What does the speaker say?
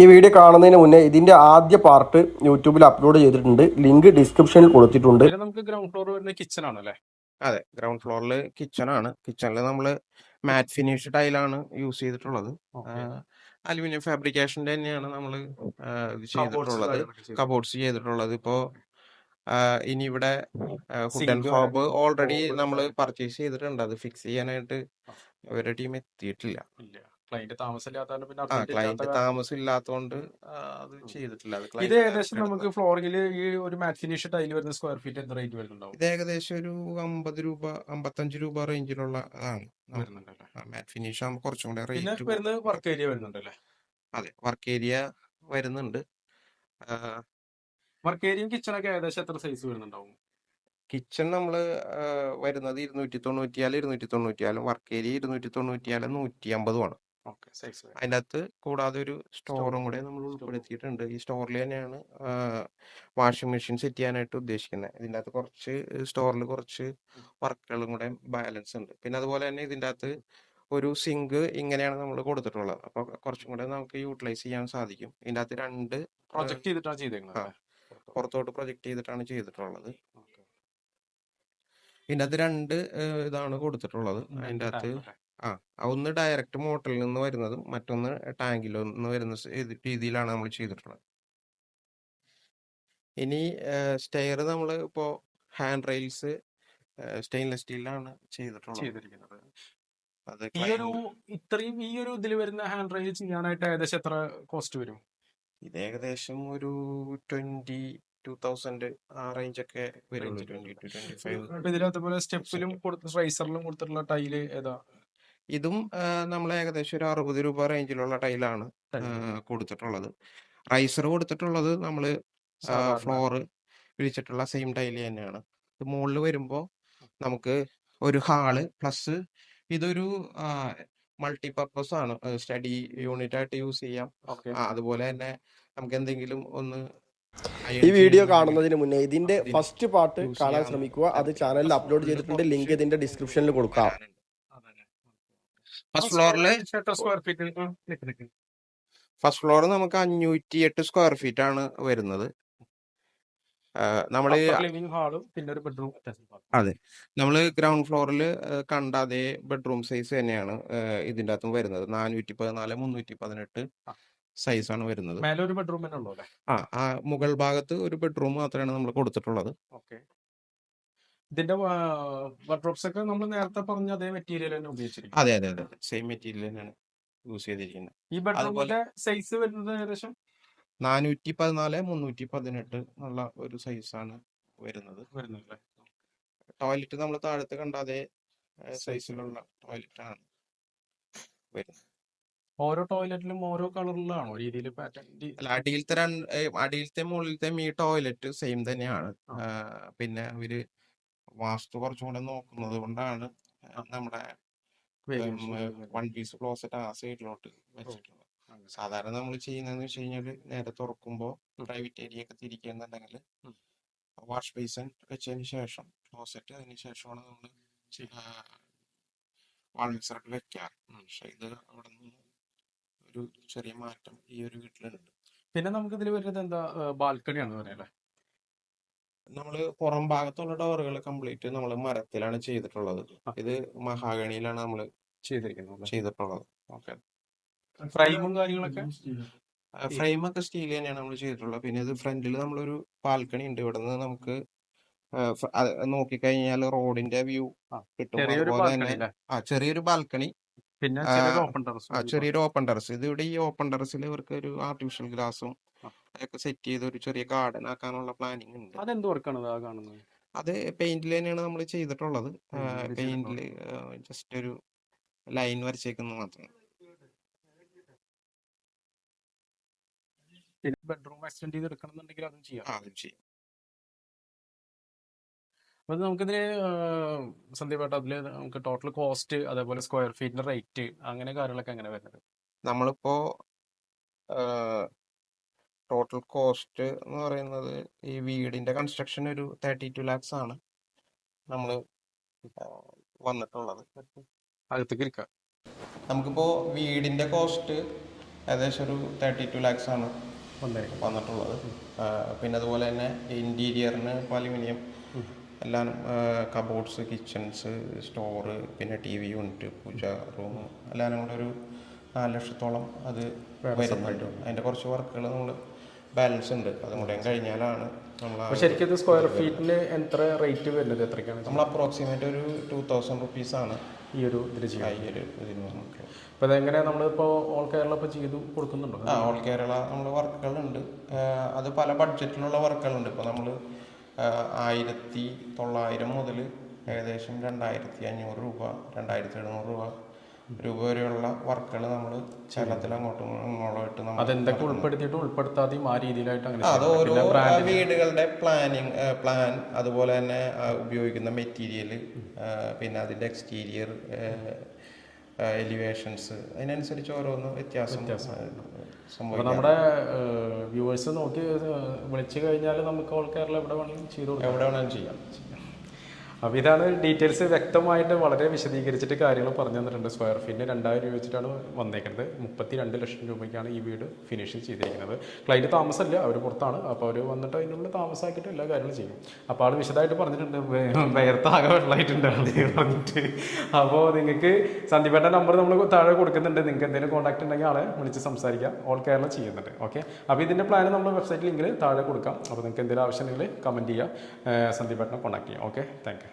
ഈ വീഡിയോ കാണുന്നതിന് മുന്നേ ഇതിന്റെ ആദ്യ പാർട്ട് യൂട്യൂബിൽ അപ്ലോഡ് ചെയ്തിട്ടുണ്ട്. ലിങ്ക് ഡിസ്ക്രിപ്ഷനിൽ കൊടുത്തിട്ടുണ്ട്. നമുക്ക് ഗ്രൗണ്ട് ഫ്ലോർ വരുന്ന കിച്ചൺ ആണല്ലേ അതെ ഗ്രൗണ്ട് ഫ്ലോറിൽ കിച്ചൺ ആണ്. കിച്ചണിൽ നമ്മൾ മാറ്റ് ഫിനിഷ് ടൈലാണ് യൂസ് ചെയ്തിട്ടുള്ളത്. അലുമിനിയം ഫാബ്രിക്കേഷന്റെ തന്നെയാണ് നമ്മൾ ഇത് ചെയ്തിട്ടുള്ളത്. കബോർഡ്സ് ചെയ്തിട്ടുള്ളത്. ഇപ്പോ ഇനി ഇവിടെ ഫുഡ് ആൻഡ് ഹോബ് ഓൾറെഡി നമ്മൾ പർച്ചേസ് ചെയ്തിട്ടുണ്ട്. അത് ഫിക്സ് ചെയ്യാനായിട്ട് അവരുടെ ടീം എത്തിയിട്ടില്ല. ഇല്ല. ക്ലൈന്റ് താമസമില്ലാത്തതാണ് പിന്നെ ക്ലയന്റ് താമസം ഇല്ലാത്തതുകൊണ്ട് അത് ചെയ്തിട്ടില്ല. ഇത് ഏകദേശം നമുക്ക് ഫ്ലോറിംഗിൽ ഈ ഒരു മാറ്റ് ഫിനിഷ് ടൈൽ വരുന്ന സ്ക്വയർ ഫീറ്റ് എത്ര റേറ്റ് വരുന്നുണ്ടാവും? ഇത് ഏകദേശം ഒരു അമ്പത് രൂപ അമ്പത്തഞ്ച് രൂപ റേഞ്ചിലുള്ള ആണ് മാറ്റ് ഫിനിഷ് ആകുമ്പോൾ കുറച്ചും കൂടെ റേറ്റ് വരുന്നത് വർക്ക് ഏരിയ വരുന്നുണ്ടല്ലേ? അതെ വർക്ക് ഏരിയ വരുന്നുണ്ട്. വർക്ക് ഏരിയയും കിച്ചണൊക്കെ ഏകദേശം എത്ര സൈസ് വരുന്നുണ്ടാവും? കിച്ചൺ നമ്മൾ വരുന്നത് ഇരുന്നൂറ്റി തൊണ്ണൂറ്റിയാൽ ഇരുന്നൂറ്റി തൊണ്ണൂറ്റിയാലും വർക്ക് ഏരിയ ഇരുന്നൂറ്റി തൊണ്ണൂറ്റിയാൽ നൂറ്റി അമ്പതുമാണ് അകത്ത് കൂടാതെ ഒരു സ്റ്റോറും കൂടെ നമ്മൾ ഉൾപ്പെടുത്തിയിട്ടുണ്ട്. ഈ സ്റ്റോറിൽ തന്നെയാണ് വാഷിംഗ് മെഷീൻ സെറ്റ് ചെയ്യാനായിട്ട് ഉദ്ദേശിക്കുന്നത്. ഇതിന്റെ അകത്ത് കുറച്ച് സ്റ്റോറിൽ കുറച്ച് വർക്കുകളും കൂടെ ബാലൻസ് ഉണ്ട്. പിന്നെ അതുപോലെ തന്നെ ഇതിന്റെ അകത്ത് ഒരു സിങ്ക് ഇങ്ങനെയാണ് നമ്മൾ കൊടുത്തിട്ടുള്ളത്. അപ്പോൾ കുറച്ചും കൂടെ നമുക്ക് യൂട്ടിലൈസ് ചെയ്യാൻ സാധിക്കും. ഇതിന്റെ അകത്ത് രണ്ട് പ്രൊജക്ട് ചെയ്തിട്ടാണ് ചെയ്തേക്കുന്നത് പുറത്തോട്ട്. പ്രൊജക്ട് ചെയ്തിട്ടാണ് ചെയ്തിട്ടുള്ളത്. ഇതിന്റെ അകത്ത് രണ്ട് ഇതാണ് കൊടുത്തിട്ടുള്ളത്. അതിന്റെ അകത്ത് ആ ഒന്ന് ഡയറക്റ്റ് മോട്ടറിൽ നിന്ന് വരുന്നതും മറ്റൊന്ന് ടാങ്കിൽ നിന്ന് വരുന്ന രീതിയിലാണ് നമ്മൾ ചെയ്തിട്ടുള്ളത്. ഇനി സ്റ്റെയർ നമ്മൾ ഇപ്പോൾ ഹാൻഡ് റെയിൽസ് സ്റ്റെയിൻലെസ് സ്റ്റീലിലാണ് ചെയ്തിട്ടുള്ളത്. ചെയ്തിരിക്കുന്നത്. ഈ ഒരു ഇത്രയും ഈ ഒരു ഇതിൽ വരുന്ന ഹാൻഡ് റെയിൽ ചെയ്യാനായിട്ട് ഏകദേശം എത്ര കോസ്റ്റ് വരും? ഇത് ഏകദേശം ഒരു ട്വന്റി ടു തൗസൻഡ് ആ റേഞ്ച് ഒക്കെ വരുള്ളൂ. ഇതിനകത്ത് പോലെ സ്റ്റെപ്പിലും റൈസറിലും കൊടുത്തിട്ടുള്ള ടൈൽ ഏതാ? ഇതും നമ്മൾ ഏകദേശം ഒരു അറുപത് രൂപ റേഞ്ചിലുള്ള ടൈലാണ് കൊടുത്തിട്ടുള്ളത്. റൈസർ കൊടുത്തിട്ടുള്ളത് നമ്മൾ. ഫ്ലോറ് വിരിച്ചിട്ടുള്ള സെയിം ടൈൽ തന്നെയാണ്. ഇത് മുകളിൽ വരുമ്പോൾ നമുക്ക് ഒരു ഹാൾ പ്ലസ് ഇതൊരു മൾട്ടിപർപ്പസ് ആണ്. സ്റ്റഡി യൂണിറ്റ് ആയിട്ട് യൂസ് ചെയ്യാം. അതുപോലെ തന്നെ നമുക്ക് എന്തെങ്കിലും ഒന്ന് ഈ വീഡിയോ കാണുന്നതിന് മുന്നേ ഇതിന്റെ ഫസ്റ്റ് പാർട്ട് കാണാൻ ശ്രമിക്കുക. അത് ചാനലിൽ അപ്ലോഡ് ചെയ്തിട്ടുണ്ട്. ലിങ്ക് ഇതിന്റെ ഡിസ്ക്രിപ്ഷനിൽ കൊടുക്കാം. ഫസ്റ്റ് ഫ്ലോറിൽ എത്ര സ്ക്വയർ ഫീറ്റ് ഫസ്റ്റ് ഫ്ലോർ നമുക്ക് അഞ്ഞൂറ്റി എട്ട് സ്ക്വയർ ഫീറ്റ് ആണ് വരുന്നത്. നമ്മൾ അതെ. നമ്മൾ ഗ്രൗണ്ട് ഫ്ലോറിൽ കണ്ട അതേ ബെഡ്റൂം സൈസ് തന്നെയാണ് ഇതിന്റെ ഇതിന്റെ അകത്തും വരുന്നത്. നാനൂറ്റി പതിനാല് മുന്നൂറ്റി പതിനെട്ട്. സൈസ് ആണ് വരുന്നത്. ആ മുകൾ ഭാഗത്ത് ഒരു ബെഡ്റൂം മാത്രമാണ് നമ്മൾ കൊടുത്തിട്ടുള്ളത്. ഇതിന്റെ വർഡ്രോപ്സ് ഒക്കെ നമ്മൾ നേരത്തെ പറഞ്ഞ അതേ മെറ്റീരിയൽ തന്നെ ഉപയോഗിച്ചിരിക്കും. അതെ അതെ അതെ. സെയിം മെറ്റീരിയൽ തന്നെയാണ് യൂസ് ചെയ്തിരിക്കുന്നത്. ഈ ബെഡ്റൂമിന്റെ സൈസ് വരുന്നത് ഏകദേശം? നാനൂറ്റി പതിനാല് മുന്നൂറ്റി പതിനെട്ട് എന്നുള്ള ഒരു സൈസാണ് വരുന്നത്. ടോയ്ലറ്റ് നമ്മൾ താഴത്ത് കണ്ട അതേ സൈസിലുള്ള ടോയ്ലറ്റ് ആണ് വരുന്നത്. ഓരോ ടോയ്ലറ്റിലും ഓരോ കളറിലാണോ രീതിയിൽ പാറ്റേൺ അല്ല അടിയിലത്തെ രണ്ട് അടിയിലത്തെ മുകളിലത്തെ ഈ ടോയ്ലറ്റ് സെയിം തന്നെയാണ്. പിന്നെ അവർ വാസ്തു കുറച്ചും കൂടെ നോക്കുന്നത് കൊണ്ടാണ് നമ്മുടെ വൺ പീസ് ക്ലോസറ്റ് ആ സൈഡിലോട്ട് വെച്ചിട്ടുള്ളത്. സാധാരണ നമ്മൾ ചെയ്യുന്നതെന്ന് വെച്ച് കഴിഞ്ഞാൽ നേരെ തുറക്കുമ്പോൾ പ്രൈവറ്റ് ഏരിയ ഒക്കെ തിരിക്കുന്നുണ്ടെങ്കിൽ വാഷ് ബേസൻ വെച്ചതിന് ശേഷം ക്ലോസറ്റ് അതിന് ശേഷമാണ് നമ്മൾ വാൾ മിക്സറൊക്കെ വെക്കാറ് പക്ഷെ ഇത് അവിടെ നിന്ന് ഒരു ചെറിയ മാറ്റം ഈ ഒരു വീട്ടിലുണ്ട്. പിന്നെ നമുക്ക് ഇതിൽ വരുന്നത് എന്താ ബാൽക്കണിയാണ് പറയല്ലേ? നമ്മൾ പുറം ഭാഗത്തുള്ള ഡോറുകൾ കംപ്ലീറ്റ് നമ്മൾ മരത്തിലാണ് ചെയ്തിട്ടുള്ളത്. ഇത് മഹാഗണിയിലാണ് നമ്മൾ ചെയ്തിരിക്കുന്നത്. ചെയ്തിട്ടുള്ളത്. ഓക്കെ ഫ്രെയിമും കാര്യങ്ങളൊക്കെ? ഫ്രെയിമൊക്കെ സ്റ്റീൽ തന്നെയാണ് നമ്മൾ ചെയ്തിട്ടുള്ളത്. പിന്നെ ഇത് ഫ്രണ്ടിൽ നമ്മളൊരു ബാൽക്കണി ഉണ്ട്. ഇവിടെ നിന്ന് നമുക്ക് നോക്കിക്കഴിഞ്ഞാൽ റോഡിന്റെ വ്യൂ കിട്ടും. ചെറിയൊരു അതുപോലെ ബാൽക്കണി തന്നെ ആ ചെറിയൊരു ബാൽക്കണി പിന്നെ ചെറിയൊരു ഓപ്പൺ ടെറസ് ചെറിയൊരു ഓപ്പൺ ടെറസ് ഇത് ഇവിടെ ഈ ഓപ്പൺ ടെറസിൽ ഇവർക്ക് ഒരു ആർട്ടിഫിഷ്യൽ ഗ്ലാസും അതൊക്കെ ഒക്കെ സെറ്റ് ചെയ്ത് ഒരു ചെറിയ ഗാർഡൻ ആക്കാനുള്ള പ്ലാനിങ് ഉണ്ട്. അതെന്ത് വർക്കാണ് കാണുന്നത്? അത് പെയിന്റിൽ തന്നെയാണ് നമ്മൾ ചെയ്തിട്ടുള്ളത്. പെയിന്റിൽ ജസ്റ്റ് ഒരു ലൈൻ വരച്ചേക്കുന്നത് മാത്രം. ബെഡ്റൂം എക്സ്റ്റെൻഡ് ചെയ്ത് എടുക്കണം എന്നുണ്ടെങ്കിൽ അതും ചെയ്യാം. അത് ചെയ്യും. അപ്പൊ നമുക്കിതിന് സന്ദീപേട്ട അതിൽ നമുക്ക് ടോട്ടൽ കോസ്റ്റ് അതേപോലെ സ്ക്വയർ ഫീറ്റിന്റെ റേറ്റ് അങ്ങനെ കാര്യങ്ങളൊക്കെ എങ്ങനെ വരുന്നത്? നമ്മളിപ്പോ ടോട്ടൽ കോസ്റ്റ് എന്ന് പറയുന്നത് ഈ വീടിന്റെ കൺസ്ട്രക്ഷൻ ഒരു തേർട്ടി ടു ലാക്സ് ആണ് നമ്മൾ വന്നിട്ടുള്ളത്. അകത്തേക്ക് ഇരിക്കാം. നമുക്കിപ്പോ വീടിന്റെ കോസ്റ്റ് ഏകദേശം ഒരു തേർട്ടി ടു ലാക്സ് ആണ് വന്നിട്ടുള്ളത്. പിന്നെ അതുപോലെ തന്നെ ഇന്റീരിയറിന് ഇപ്പോൾ അലുമിനിയം എല്ലാം കബോർഡ്സ് കിച്ചൺസ് സ്റ്റോറ് പിന്നെ T V unit pooja room എല്ലാം കൂടെ ഒരു നാല് ലക്ഷത്തോളം അത് വരുന്നുണ്ട്. അതിന്റെ കുറച്ച് വർക്കുകൾ നമ്മൾ ബാലൻസ് ഉണ്ട്. അതും കൂടെ കഴിഞ്ഞാലാണ് നമ്മൾ ശരിക്കും സ്ക്വയർ ഫീറ്റിന് എത്ര റേറ്റ് വരുന്നത് എത്രയ്ക്കാണ് നമ്മൾ അപ്രോക്സിമേറ്റ് ഒരു ടു തൗസൻഡ് റുപ്പീസാണ് ഈ ഒരു ഇതിൽ ഈ ഒരു ഇതിന് വന്നിട്ടുള്ളത് അപ്പോൾ അതെങ്ങനെ നമ്മളിപ്പോൾ ഓൾ കേരള ഇപ്പോൾ ചെയ്തു കൊടുക്കുന്നുണ്ടോ? ആ ഓൾ കേരള നമ്മൾ വർക്കുകളുണ്ട് അത് പല ബഡ്ജറ്റിലുള്ള വർക്കുകളുണ്ട് ഇപ്പോൾ നമ്മൾ ആയിരത്തി തൊള്ളായിരം മുതൽ ഏകദേശം രണ്ടായിരത്തി അഞ്ഞൂറ് രൂപ രണ്ടായിരത്തി എഴുന്നൂറ് രൂപ രൂപ വരെയുള്ള വർക്കുകൾ നമ്മൾ കേരളത്തിൽ അങ്ങോട്ടും ഇങ്ങോട്ടുമായിട്ട് നമ്മൾ അതെന്തൊക്കെ ഉൾപ്പെടുത്തിയിട്ട് ഉൾപ്പെടുത്താതെയും ആ രീതിയിലായിട്ട് അങ്ങനെ അത് ഓരോ വീടുകളുടെ പ്ലാനിങ് പ്ലാൻ അതുപോലെ തന്നെ ഉപയോഗിക്കുന്ന മെറ്റീരിയൽ പിന്നെ അതിന്റെ എക്സ്റ്റീരിയർ എലിവേഷൻസ് അതിനനുസരിച്ച് ഓരോന്ന് വ്യത്യാസം നമ്മുടെ വ്യൂവേഴ്സ് നോക്കി വിളിച്ചു കഴിഞ്ഞാൽ നമുക്ക് ഓൾ കേരള എവിടെ വേണമെങ്കിലും ചെയ്തു കൊടുക്കാം. എവിടെ വേണമെങ്കിലും ചെയ്യാം. അപ്പോൾ ഇതാണ് ഡീറ്റെയിൽസ് വ്യക്തമായിട്ട് വളരെ വിശദീകരിച്ചിട്ട് കാര്യങ്ങൾ പറഞ്ഞു തന്നിട്ടുണ്ട് സ്ക്വയർ ഫീറ്റിന് രണ്ടായിരം രൂപ വെച്ചിട്ടാണ് വന്നേക്കുന്നത്. മുപ്പത്തി രണ്ട് ലക്ഷം രൂപയ്ക്കാണ് ഈ വീട് ഫിനിഷിങ് ചെയ്തിരിക്കുന്നത്. ക്ലൈന്റ് താമസമല്ല അവർ പുറത്താണ്. അപ്പോൾ അവർ വന്നിട്ട് അതിനുള്ള താമസമാക്കിയിട്ട് എല്ലാ കാര്യങ്ങളും ചെയ്യും. അപ്പോൾ ആൾ വിശദമായിട്ട് പറഞ്ഞിട്ടുണ്ട് വേർത്താകെ വെള്ളമായിട്ടുണ്ട് പറഞ്ഞിട്ട്. അപ്പോൾ നിങ്ങൾക്ക് സന്ദീപേട്ട നമ്പർ നമ്മൾ താഴെ കൊടുക്കുന്നുണ്ട്. നിങ്ങൾക്ക് എന്തെങ്കിലും കോൺടാക്ട് ഉണ്ടെങ്കിൽ ആളെ വിളിച്ച് സംസാരിക്കാം. ഓൾ കേരള ചെയ്യുന്നുണ്ട്. ഓക്കെ അപ്പോൾ ഇതിന്റെ പ്ലാൻ നമ്മൾ വെബ്സൈറ്റിൽ ലിങ്കിൽ താഴെ കൊടുക്കാം. അപ്പോൾ നിങ്ങൾക്ക് എന്തെങ്കിലും ആവശ്യമുണ്ടെങ്കിൽ കമന്റ് ചെയ്യുക സന്ദീപേട്ടനെ കോൺടാക്ട് ചെയ്യാം. Okay thank